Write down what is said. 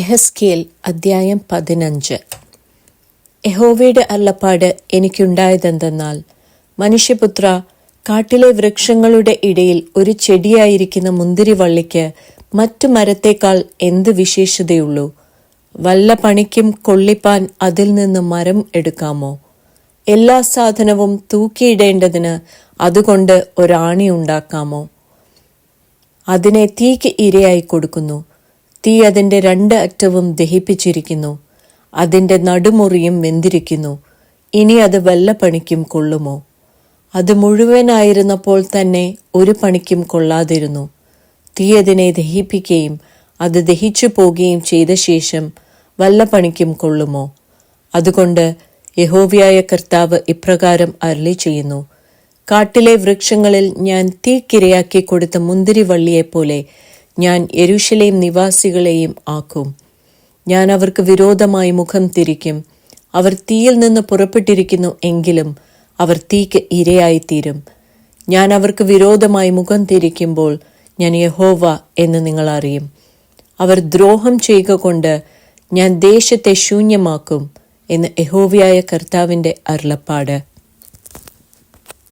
എഹസ്കേൽ അദ്ധ്യായം പതിനഞ്ച്. യഹോവയുടെ അല്ലപ്പാട് എനിക്കുണ്ടായതെന്തെന്നാൽ മനുഷ്യപുത്ര കാട്ടിലെ വൃക്ഷങ്ങളുടെ ഇടയിൽ ഒരു ചെടിയായിരിക്കുന്ന മുന്തിരിവള്ളിക്ക് മറ്റു മരത്തേക്കാൾ എന്ത് വിശേഷതയുള്ളൂ? വല്ല പണിക്കും കൊള്ളിപ്പാൻ അതിൽ നിന്ന് മരം എടുക്കാമോ? എല്ലാ സാധനവും തൂക്കിയിടേണ്ടതിന് അതുകൊണ്ട് ഒരാണി ഉണ്ടാക്കാമോ? അതിനെ തീക്ക് ഇരയായി കൊടുക്കുന്നു. തീ അതിന്റെ രണ്ട് അറ്റവും ദഹിപ്പിച്ചിരിക്കുന്നു. അതിന്റെ നടുമുറിയും വെന്തിരിക്കുന്നു. ഇനി അത് വല്ല പണിക്കും കൊള്ളുമോ? അത് മുഴുവനായിരുന്നപ്പോൾ തന്നെ ഒരു പണിക്കും കൊള്ളാതിരുന്നു. തീ അതിനെ ദഹിപ്പിക്കുകയും അത് ദഹിച്ചു പോകുകയും ചെയ്ത ശേഷം വല്ല പണിക്കും കൊള്ളുമോ? അതുകൊണ്ട് യഹോവയായ കർത്താവ് ഇപ്രകാരം അരളി ചെയ്യുന്നു. കാട്ടിലെ വൃക്ഷങ്ങളിൽ ഞാൻ തീക്കിരയാക്കി കൊടുത്ത മുന്തിരിവള്ളിയെപ്പോലെ ഞാൻ യരുഷലേം നിവാസികളെയും ആക്കും. ഞാൻ അവർക്ക് വിരോധമായി മുഖം തിരിക്കും. അവർ തീയിൽ നിന്ന് പുറപ്പെട്ടിരിക്കുന്നു എങ്കിലും അവർ തീക്ക് ഇരയായിത്തീരും. ഞാൻ അവർക്ക് വിരോധമായി മുഖം തിരിക്കുമ്പോൾ ഞാൻ യഹോവ എന്ന് നിങ്ങൾ അറിയും. അവർ ദ്രോഹം ചെയ്യുക കൊണ്ട് ഞാൻ ദേശത്തെ ശൂന്യമാക്കും എന്ന് യഹോവയായ കർത്താവിന്റെ അരുളപ്പാട്.